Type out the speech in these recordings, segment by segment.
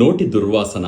నోటి దుర్వాసన.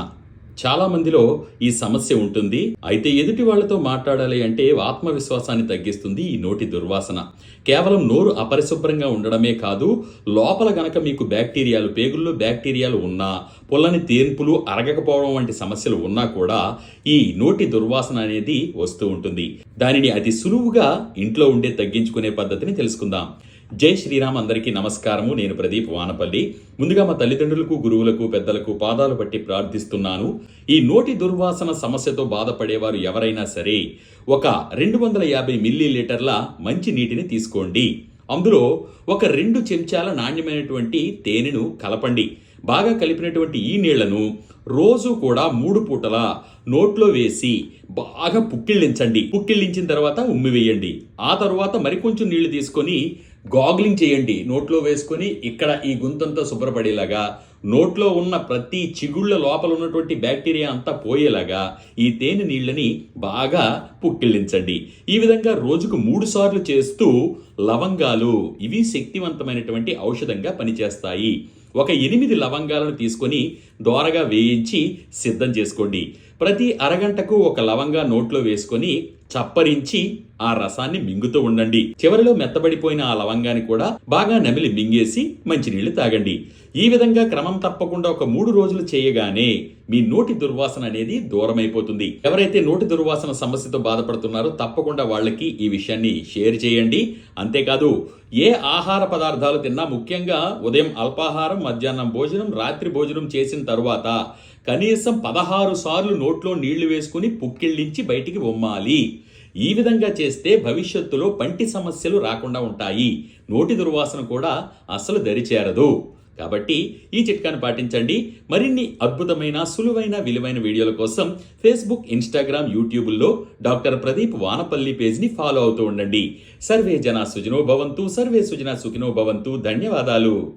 చాలా మందిలో ఈ సమస్య ఉంటుంది. అయితే ఎదుటి వాళ్ళతో మాట్లాడాలి అంటే ఆత్మవిశ్వాసాన్ని తగ్గిస్తుంది ఈ నోటి దుర్వాసన. కేవలం నోరు అపరిశుభ్రంగా ఉండడమే కాదు లోపల గనక మీకు బ్యాక్టీరియాలు పేగుల్లో బ్యాక్టీరియాలు ఉన్నా పొల్లని తేన్పులు అరగకపోవడం వంటి సమస్యలు ఉన్నా కూడా ఈ నోటి దుర్వాసన అనేది వస్తూ ఉంటుంది. దానిని అతి సులువుగా ఇంట్లో ఉండే తగ్గించుకునే పద్ధతిని తెలుసుకుందాం. జై శ్రీరామ్ అందరికీ నమస్కారము. నేను ప్రదీప్ వానపల్లి. ముందుగా మా తల్లిదండ్రులకు గురువులకు పెద్దలకు పాదాలు పట్టి ప్రార్థిస్తున్నాను. ఈ నోటి దుర్వాసన సమస్యతో బాధపడేవారు ఎవరైనా సరే ఒక రెండు వందల యాభై మిల్లీ లీటర్ల మంచి నీటిని తీసుకోండి. అందులో ఒక రెండు చెంచాల నాణ్యమైనటువంటి తేనెను కలపండి. బాగా కలిపినటువంటి ఈ నీళ్ళను రోజు కూడా మూడు పూటల నోట్లో వేసి బాగా పుక్కిళ్ళించండి. పుక్కిళ్ళించిన తర్వాత ఉమ్మి వేయండి. ఆ తర్వాత మరికొంచెం నీళ్ళు తీసుకొని గాగ్లింగ్ చేయండి. నోట్లో వేసుకొని ఇక్కడ ఈ గుంతంతా శుభ్రపడేలాగా నోట్లో ఉన్న ప్రతి చిగుళ్ళ లోపల ఉన్నటువంటి బ్యాక్టీరియా అంతా పోయేలాగా ఈ తేనె నీళ్ళని బాగా పుక్కిళ్ళించండి ఈ విధంగా రోజుకు మూడు సార్లు చేస్తూ లవంగాలు ఇవి శక్తివంతమైనటువంటి ఔషధంగా పనిచేస్తాయి. ఒక ఎనిమిది లవంగాలను తీసుకొని దోరగా వేయించి సిద్ధం చేసుకోండి. ప్రతి అరగంటకు ఒక లవంగా నోట్లో వేసుకొని చప్పరించి ఆ రసాన్ని మింగుతూ ఉండండి. చివరిలో మెత్తబడిపోయిన ఆ లవంగాన్ని కూడా బాగా నమిలి మింగేసి మంచినీళ్ళు తాగండి. ఈ విధంగా క్రమం తప్పకుండా ఒక మూడు రోజులు చేయగానే మీ నోటి దుర్వాసన అనేది దూరమైపోతుంది. ఎవరైతే నోటి దుర్వాసన సమస్యతో బాధపడుతున్నారో తప్పకుండా వాళ్ళకి ఈ విషయాన్ని షేర్ చేయండి. అంతేకాదు ఏ ఆహార పదార్థాలు తిన్నా ముఖ్యంగా ఉదయం అల్పాహారం మధ్యాహ్నం భోజనం రాత్రి భోజనం చేసిన తరువాత కనీసం పదహారు సార్లు నోట్లో నీళ్ళు వేసుకుని పుక్కిళ్ళించి బయటికి ఉమ్మాలి. ఈ విధంగా చేస్తే భవిష్యత్తులో పంటి సమస్యలు రాకుండా ఉంటాయి. నోటి దుర్వాసన కూడా అసలు దరిచేరదు. కాబట్టి ఈ చిట్కాను పాటించండి. మరిన్ని అద్భుతమైన సులువైన విలువైన వీడియోల కోసం ఫేస్బుక్ ఇన్స్టాగ్రామ్ యూట్యూబ్లో డాక్టర్ ప్రదీప్ వానపల్లి పేజ్ని ఫాలో అవుతూ ఉండండి. సర్వే జన సుజనో భవంతు సర్వే సుజన సుఖినో భవంతు. ధన్యవాదాలు.